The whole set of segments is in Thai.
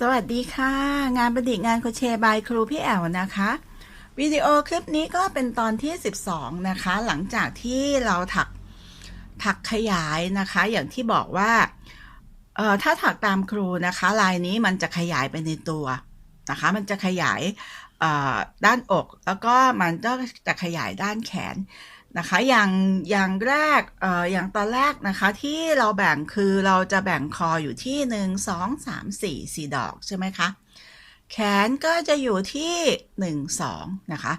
สวัสดีค่ะ งานประดิษฐ์งานโคเชบายครูพี่แอลนะคะ วิดีโอคลิปนี้ก็เป็นตอนที่ 12 นะคะ หลังจากที่เราถักถักขยายนะคะ อย่างที่บอกว่าเอ่อถ้าถักตามครูนะคะ ลายนี้มันจะขยายไปในตัวนะคะ มันจะขยายด้านอก แล้วก็มันก็จะขยายด้านแขน นะคะ อย่างอย่างแรกเอ่ออย่างตอนแรกนะคะที่เราแบ่งคือเราจะแบ่งคออยู่ที่1 2 3 4 4ดอกใช่ไหมคะแขนก็จะอยู่ที่ 1 2 นะคะ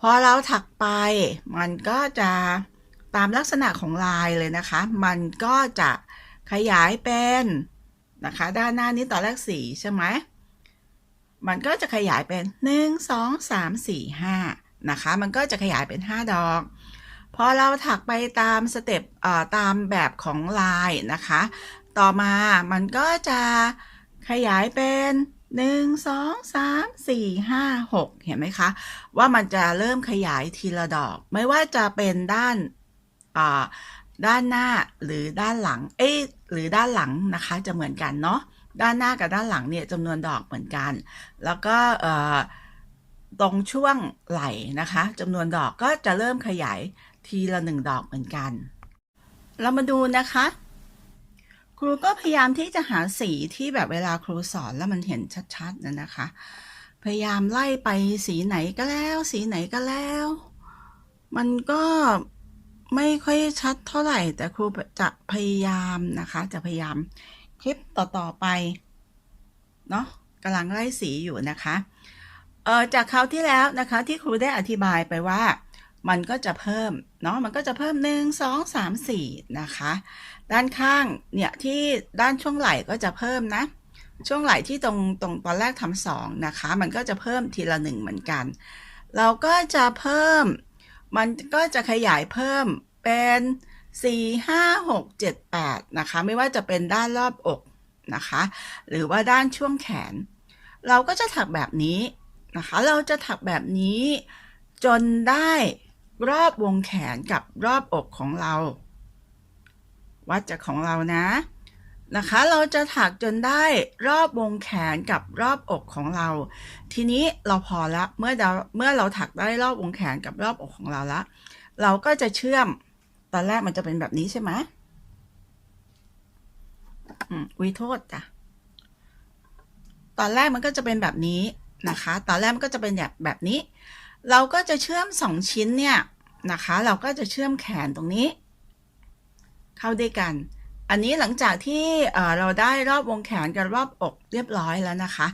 พอเราถักไปมันก็จะตามลักษณะของลายเลยนะคะ มันก็จะขยายเป็นนะคะ ด้านหน้านี้ตอนแรกสีใช่ไหมมันก็จะขยายเป็น 1 2 3 4 5นะคะ มันก็จะขยายเป็น 5 ดอก อเราถักไปตามสเต็ปตามแบบของลายนะคะ ต่อมามันก็จะขยายเป็น1 2 3 4 5 6เห็นไหมคะ ว่ามันจะเริ่มขยายทีละดอก ไม่ว่าจะเป็นด้านด้านหน้าหรือด้านหลัง เอ้ยหรือด้านหลังนะคะ จะเหมือนกันเนาะด้านหน้ากับด้านหลังเนี่ยจำนวนดอกเหมือนกัน แล้วก็ตรงช่วงไหล่นะคะจำนวนดอกก็จะเริ่มขยาย ทีละหนึ่งดอกเหมือนกัน เรามาดูนะคะ ครูก็พยายามที่จะหาสีที่แบบเวลาครูสอนแล้วมันเห็นชัดๆนะนะคะ พยายามไล่ไปสีไหนก็แล้ว สีไหนก็แล้ว มันก็ไม่ค่อยชัดเท่าไหร่ แต่ครูจะพยายามนะคะ จะพยายามคลิปต่อๆไปเนาะกำลังไล่สีอยู่นะคะ เออจากคราวที่แล้วนะคะที่ครูได้อธิบายไปว่า มันก็จะเพิ่มเนาะมันก็จะเพิ่ม 1 2 3 4 นะคะ ด้านข้างเนี่ยที่ด้านช่วงไหล่ก็จะเพิ่มนะ ช่วงไหล่ที่ตรงตรงตอนแรกทำสองนะคะ มันก็จะเพิ่มทีละหนึ่งเหมือนกัน เราก็จะเพิ่ม มันก็จะขยายเพิ่มเป็น4 5 6 7 8นะคะ ไม่ว่าจะเป็นด้านรอบอกนะคะ หรือว่าด้านช่วงแขน เราก็จะถักแบบนี้นะคะ เราจะถักแบบนี้จนได้ รอบวงแขนกับรอบอกของเรา วัดจากของเรานะ นะคะ เราจะถักจนได้รอบวงแขนกับรอบอกของเรา ทีนี้เราพอละเมื่อเราเมื่อเราถักได้รอบวงแขนกับรอบอกของเราละ เราก็จะเชื่อมตอนแรกมันจะเป็นแบบนี้ใช่ไหมอืมวิโทษจ้ะ ตอนแรกมันก็จะเป็นแบบนี้นะคะ ตอนแรกมันก็จะเป็นแบบแบบนี้ เราก็จะเชื่อมสองชิ้นเนี่ยนะคะ เราก็จะเชื่อมแขนตรงนี้ เข้าด้วยกัน อันนี้หลังจากที่เราได้รอบวงแขนกับรอบอกเรียบร้อยแล้วนะคะ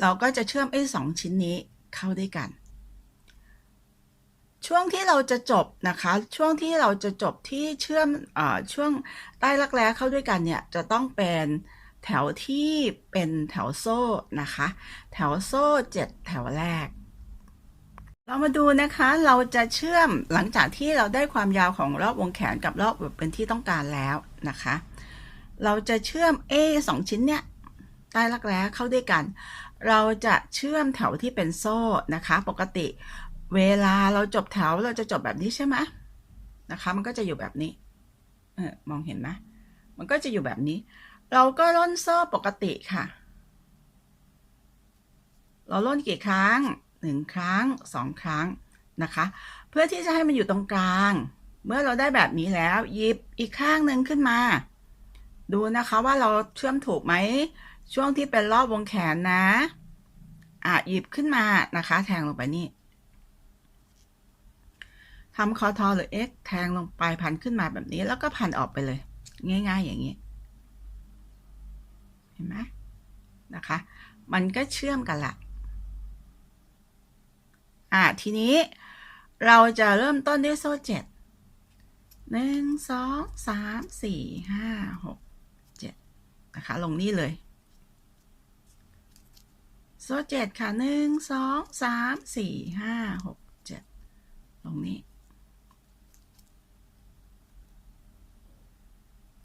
เราก็จะเชื่อมไอ้สองชิ้นนี้เข้าด้วยกัน ช่วงที่เราจะจบนะคะ ช่วงที่เราจะจบที่เชื่อมอช่วงใต้รักแร้เข้าด้วยกันเนี่ยจะต้องเป็นแถวที่เป็นแถวโซ่นะคะ แถวโซ่เจ็ดแถวแรก เรามาดูนะคะเราจะเชื่อมหลังจากที่เราได้ความยาวของรอบวงแขนกับรอบเป็นที่ต้องการแล้วนะคะ เราจะเชื่อม A สองชิ้นเนี่ยใต้รักแร้เข้าด้วยกัน เราจะเชื่อมแถวที่เป็นโซ่นะคะ ปกติเวลาเราจบแถวเราจะจบแบบนี้ใช่ไหมนะคะ มันก็จะอยู่แบบนี้เออมองเห็นไหมมันก็จะอยู่แบบนี้ เราก็ล่นโซ่ปกติค่ะ เราล่นกี่ครั้ง หนึ่งครั้งสองครั้งนะคะ เพื่อที่จะให้มันอยู่ตรงกลาง เมื่อเราได้แบบนี้แล้วหยิบอีกข้างหนึ่งขึ้นมา ดูนะคะว่าเราเชื่อมถูกไหม ช่วงที่เป็นรอบวงแขนนะอะหยิบขึ้นมานะคะ แทงลงไปนี่ทำคอทอหรือ x แทงลงไปพันขึ้นมาแบบนี้ แล้วก็พันออกไปเลย ง่าย ๆ อย่างนี้ เห็นไหมนะคะ มันก็เชื่อมกันละ อะทีนี้เราจะเริ่มต้นด้วยโซ่เจ็ดหนึ่งสองสามสี่ห้าหกเจ็ดนะคะลงนี่เลย โซ่เจ็ดค่ะหนึ่งสองสามสี่ห้าหกเจ็ดลงนี้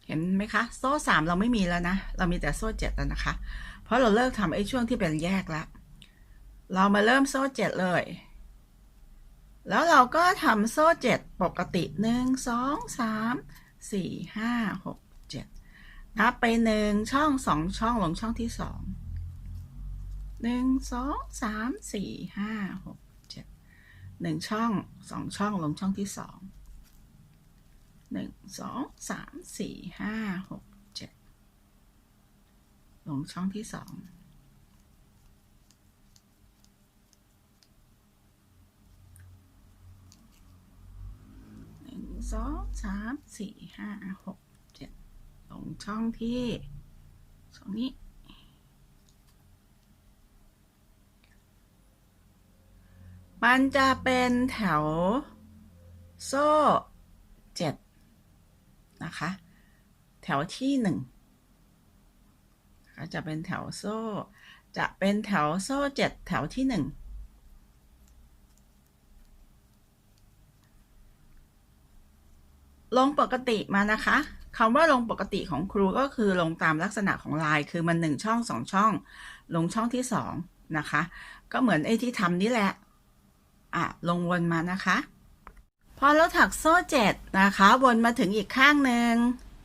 เห็นไหมคะ โซ่สามเราไม่มีแล้วนะ เรามีแต่โซ่เจ็ดแล้วนะคะ เพราะเราเลิกทำไอ้ช่วงที่เป็นแยกแล้ว เรามาเริ่มโซ่เจ็ดเลย แล้วเราก็ทำโซ่เจ็ดปกติหนึ่งสองสามสี่ห้าหกเจ็ดนับไปหนึ่งช่องสองช่องลงช่องที่สองหนึ่งสองสามสี่ห้าหกเจ็ดหนึ่งช่องสองช่องลงช่องที่สองหนึ่งสองสามสี่ห้าหกเจ็ดลงช่องที่สองหนึ่ง สองสามสี่ห้าหกเจ็ดลงช่องที่สองนี้มันจะเป็นแถวโซ่เจ็ดนะคะ แถวที่หนึ่งจะเป็นแถวโซ่ จะเป็นแถวโซ่เจ็ดแถวที่หนึ่ง ลงปกติมานะคะคำว่าลงปกติของครูก็คือลงตามลักษณะของลายคือมันหนึ่งช่องสองช่อง ลงช่องที่สองนะคะ ก็เหมือนไอ้ที่ทำนี่แหละอะลงวนมานะคะ พอเราถักโซ่เจ็ดนะคะ วนมาถึงอีกข้างหนึ่ง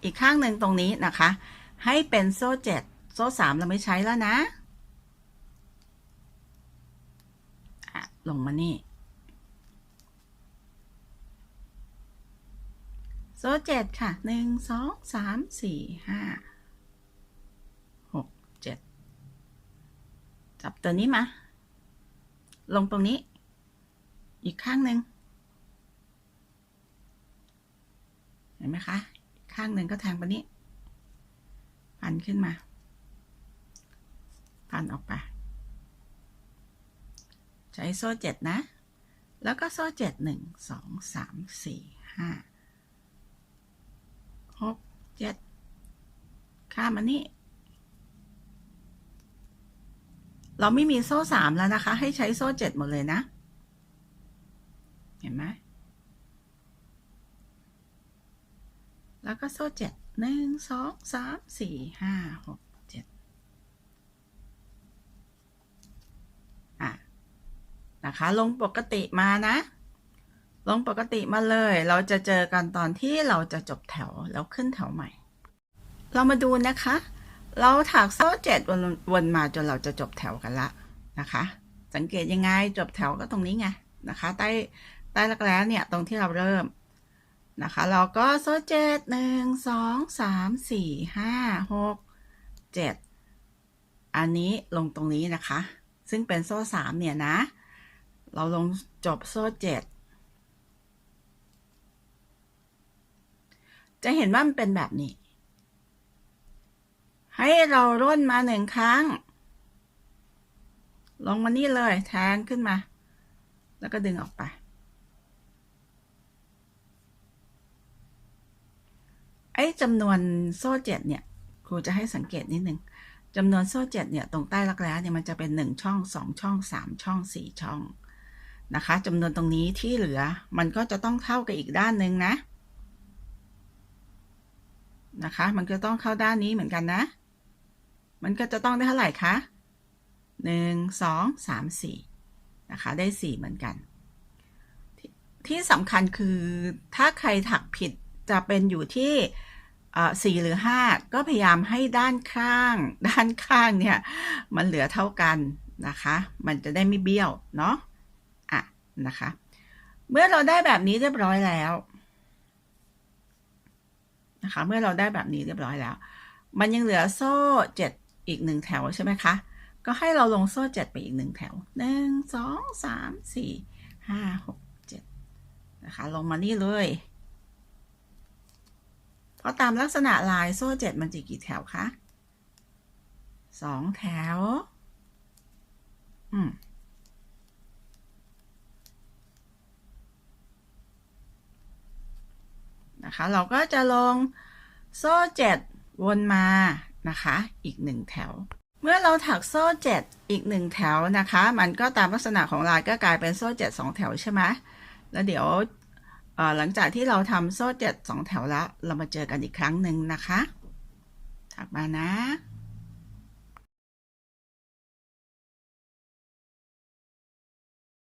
อีกข้างหนึ่งตรงนี้นะคะ ให้เป็นโซ่เจ็ดโซ่สามเราไม่ใช้แล้วนะอะลงมานี่ โซ่เจ็ดค่ะหนึ่งสองสามสี่ห้าหกเจ็ดจับตัวนี้มา ลงตรงนี้ อีกข้างหนึ่งเห็นไหมคะ ข้างหนึ่งก็แทงไปนี้ พันขึ้นมา พันออกไป ใช้โซ่เจ็ดนะ แล้วก็โซ่เจ็ดหนึ่งสองสามสี่ห้า หกเจ็ดข้ามอันนี้ เราไม่มีโซ่สามแล้วนะคะ ให้ใช้โซ่เจ็ดหมดเลยนะ เห็นไหมแล้วก็โซ่เจ็ดหนึ่งสองสามสี่ห้าหกเจ็ดอะนะคะ ลงปกติมานะ ลงปกติมาเลย เราจะเจอกันตอนที่เราจะจบแถวแล้วขึ้นแถวใหม่ เรามาดูนะคะ เราถักโซ่เจ็ดวนวนมาจนเราจะจบแถวกันละนะคะ สังเกตยังไงจบแถวก็ตรงนี้ไงนะคะ ใต้ใต้รักแร้เนี่ยตรงที่เราเริ่มนะคะ เราก็โซ่เจ็ดหนึ่งสองสามสี่ห้าหกเจ็ดอันนี้ลงตรงนี้นะคะ ซึ่งเป็นโซ่สามเนี่ยนะ เราลงจบโซ่เจ็ด จะเห็นว่ามันเป็นแบบนี้ ให้เราร่นมาหนึ่งครั้ง ลงมานี่เลยแทงขึ้นมา แล้วก็ดึงออกไป ไอ้จำนวนโซ่เจ็ดเนี่ย ครูจะให้สังเกตนิดนึงจำนวนโซ่เจ็ดเนี่ยตรงใต้รักแร้เนี่ยมันจะเป็นหนึ่งช่องสองช่องสามช่องสี่ช่องนะคะจำนวนตรงนี้ที่เหลือมันก็จะต้องเท่ากับอีกด้านหนึ่งนะ นะคะ มันก็ต้องเข้าด้านนี้เหมือนกันนะ มันก็จะต้องได้เท่าไหร่คะหนึ่งสองสามสี่นะคะ ได้สี่เหมือนกันทที่สำคัญคือถ้าใครถักผิดจะเป็นอยู่ที่สี่หรือห้าก็พยายามให้ด้านข้าง ด้านข้างเนี่ย มันเหลือเท่ากันนะคะ มันจะได้ไม่เบี้ยว เนาะอะนะคะ เมื่อเราได้แบบนี้เรียบร้อยแล้ว นะคะ เมื่อเราได้แบบนี้เรียบร้อยแล้ว มันยังเหลือโซ่เจ็ดอีกหนึ่งแถวใช่ไหมคะ ก็ให้เราลงโซ่เจ็ดไปอีกหนึ่งแถวหนึ่งสองสามสี่ห้าหกเจ็ดนะคะ ลงมานี่เลย เพราะตามลักษณะลายโซ่เจ็ดมันจะกี่แถวคะสองแถว อืม นะคะ เราก็จะลงโซ่เจ็ดวนมานะคะ อีกหนึ่งแถว เมื่อเราถักโซ่เจ็ดอีกหนึ่งแถวนะคะ มันก็ตามลักษณะของลายก็กลายเป็นโซ่เจ็ดสองแถวใช่ไหมแล้วเดี๋ยวหลังจากที่เราทำโซ่เจ็ดสองแถวแล้ว เรามาเจอกันอีกครั้งหนึ่งนะคะ ถักมานะ